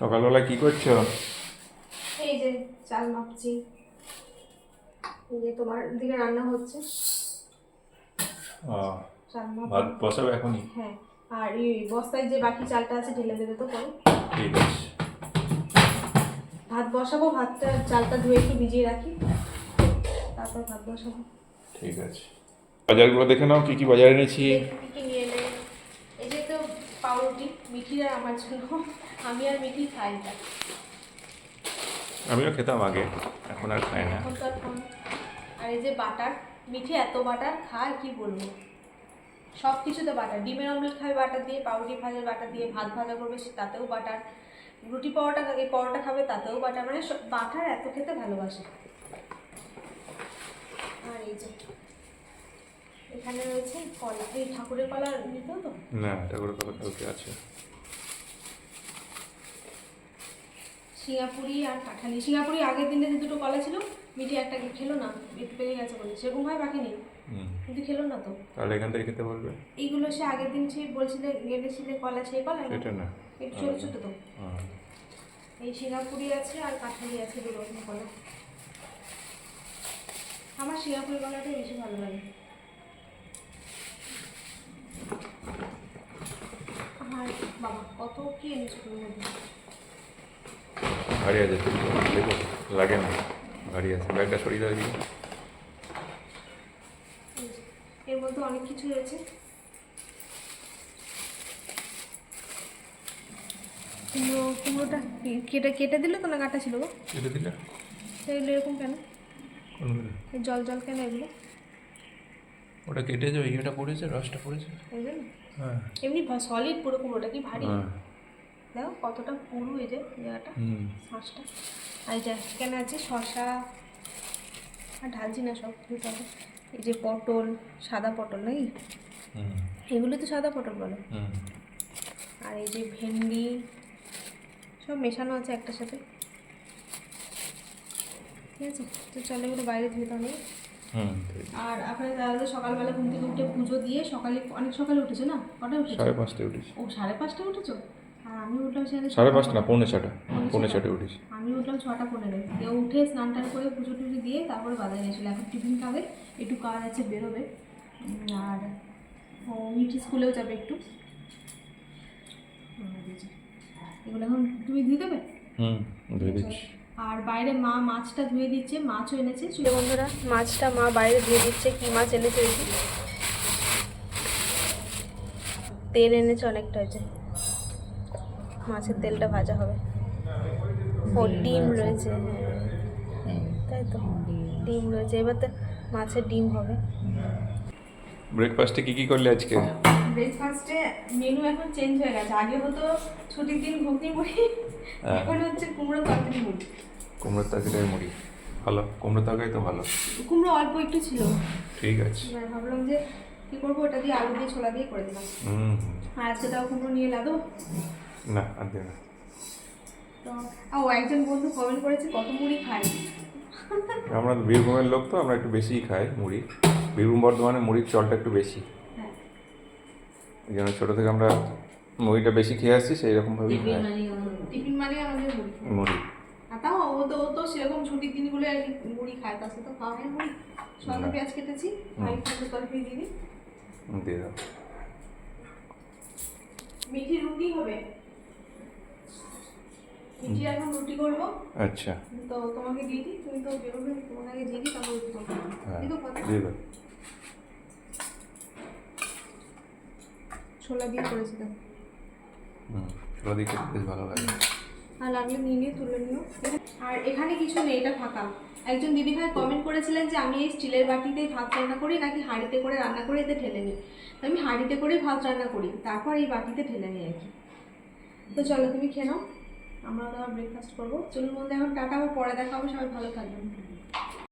সকালবেলা কি করছ? এই যে চাল মাপছি এই যে তোমার দিকে রান্না হচ্ছে। চাল মাপ ভাত বসাবে এখনই? হ্যাঁ আর এই বস্তায় যে বাকি চালটা আছে ঢেলে দেবে তো পরে। ঠিক আছে। ভাত বসাবো ভাতটা চালটা ধুয়ে একটু ভিজিয়ে রাখি। তারপর ভাত বসাবো। ঠিক আছে। বাজারগুলো দেখে নাও কি কি বাজারে এনেছি? কি কি নিয়ে পাউরুটি মিঠির আর আমার জন্য। আমি আর মিঠি খাই না। আমিও খেতাম আগে এখন আর খাই না। এখন তো আর এই যে বাটার মিঠি এত বাটার খায় কি বলব? সব কিছুতে বাটার। ডিমের অমলেট খাবে বাটার দিয়ে পাউরুটি ভাজে বাটার দিয়ে ভাত ভাজা করবে সে তাতেও বাটার। রুটি পরোটা এই পরোটা খাবে তাতেও বাটার। মানে বাটার এত খেতে ভালোবাসে। আর এই যে এখানে রয়েছে কলা এই ঠাকুরের কলা নিতেও তো? না ঠাকুর কথা কালকে আছে। সিঙ্গাপুরি আর কাঁঠালি। সিঙ্গাপুরি আগের দিনে যে দুটো কলা ছিল মিঠি একটা খেলো না একটু পেকে গেছে বলে। সেরকম হয় বাকি নেই। কিন্তু খেলো না তো। তাহলে এখান থেকে খেতে বলবে? এইগুলো সে আগের দিন সে বলছিলে এনেছিলে কলা সেই কলা না? এটা না। একটু ছোটো ছোটো তো। হ্যাঁ। এই সিঙ্গাপুরি আছে আর কাঁঠালি আছে দু রকম কলা। আমার সিঙ্গাপুরি কলাটাই বেশি ভালো লাগে আমার বাবা কত কি এনেছো ভারী আছে দেখো লাগে না ভারী আছে ব্যাগটা সরিয়ে এর মধ্যে অনেক কিছু রয়েছে। কুমড়ো কুমড়োটা কেটে কেটে দিলে তো না কাটা ছিল গো? কেটে দিলে? এরকম কেন? জল জল কেন এগুলো? ওটা কেটে যাবে ইয়েটা পড়েছে রসটা পড়েছে। জন্য এমনি সলিড পুরো কুমড়োটা কি ভারী? হ্যাঁ। দেখো কতটা পুরো এই যে জায়গাটা হুম। শ্বাসটা আর যে এখানে আছে শশা আর ঢালছি না সব হবে এই যে পটল সাদা পটল নাকি? এগুলো তো সাদা পটল বলে। আর এই যে ভেন্ডি সব মেশানো আছে একটার সাথে। ঠিক আছে? তো চলো এগুলো বাইরে ধুয়ে হুম ঠিক। আর আপনার দাদা সকালবেলা ঘুম থেকে উঠে পুজো দিয়ে সকালে অনেক সকালে উঠেছে না? কটা উঠেছে? সাড়ে পাঁচটায় উঠেছি। ও সাড়ে পাঁচটায় উঠেছো? আর আমি উঠলাম সাড়ে পাঁচটা না পৌনে ছটা। পৌনে ছটা? ছটায় উঠেছি। আমি উঠলাম ছটা পনেরো কেউ উঠে স্নান টান করে পুজো টুজো দিয়ে তারপরে বাজারে গেছিল এখন টিফিন খাবে একটু কাজ আছে বেরোবে। আর ও মিঠি স্কুলেও যাবে একটু। এগুলো এখন তুমি দিয়ে দেবে? হুম ধুয়ে দিচ্ছি। আর বাইরে মা মাছটা ধুয়ে দিচ্ছে মাছও এনেছে। বন্ধুরা মাছটা মা বাইরে ধুয়ে দিচ্ছে কি মাছ এনেছে দেখি। তেল এনেছে অনেকটা হয়েছে মাছের তেলটা ভাজা হবে। ও ডিম রয়েছে হ্যাঁ। তাই তো ডিম রয়েছে। এবার তো মাছের ডিম হবে। ব্রেকফাস্টে কি কি করলে আজকে? ব্রেকফাস্টে মেনু এখন চেঞ্জ হয়ে গেছে। আগে হতো ছুটির দিন ঘুগনি মুড়ি হ্যাঁ। এখন হচ্ছে কুমড়ো তরকারি মুড়ি। কুমড়োর তরকারি মুড়ি। ভালো কুমড়ো তরকারি তো ভালো। কুমড়ো অল্প একটু ছিল। ঠিক আছে। ভাবলাম যে কী করব ওটা দিয়ে আলু দিয়ে ছোলা দিয়ে করে দিলাম। হুম আর আজকে তাও কুমড়ো নিয়ে লাদো? না আর দেবে না। তো ও একজন বন্ধু কমেন্ট করেছে কত মুড়ি খায়? আমরা তো বীরভূমের লোক তো আমরা একটু বেশিই খাই মুড়ি। বীরভূম বর্ধমানে মুড়ির চলটা একটু বেশি। জন্য ছোটো থেকে আমরা মুড়িটা বেশি খেয়ে আসছি সেই রকমভাবেই খাই। টিফিন মানে আমাদের মুড়ি। তাও ও তো ও তো সেরকম ছুটির দিনগুলো আর কি মুড়ি খায় তার সাথে তো খাওয়া হয় মুড়ি। সঙ্গে পেঁয়াজ কেটেছি একটু তরকারি দিয়ে দাও। মিঠি রুটি হবে। মিঠি এখন রুটি করব। আচ্ছা। তো তোমাকে দিয়ে দিই তুমি তো বেরোবে তোমাকে আগে দিয়ে দিই তারপর রুটি করব। হ্যাঁ দিয়ে দাও। ছোলা দিয়ে করেছিলাম। ছোলা দিয়ে খেতে বেশ ভালো লাগে। আর লাগলে নিয়ে নিয়ে তুলে নিও। আর এখানে কিছু নেই এটা ফাঁকা। একজন দিদিভাই কমেন্ট করেছিলেন যে আমি এই স্টিলের বাটিতে ভাত রান্না করি নাকি হাঁড়িতে করে রান্না করে? এতে ঢেলে নিই। আমি হাঁড়িতে করে ভাত রান্না করি তারপর এই বাটিতে ঢেলে নিই আর কি। তো চলো তুমি খেয়ে নাও। আমরা তো ব্রেকফাস্ট করব। চলুন বলতে এখন টাটা আবার পরে দেখা হবে। সবাই ভালো থাকবেন।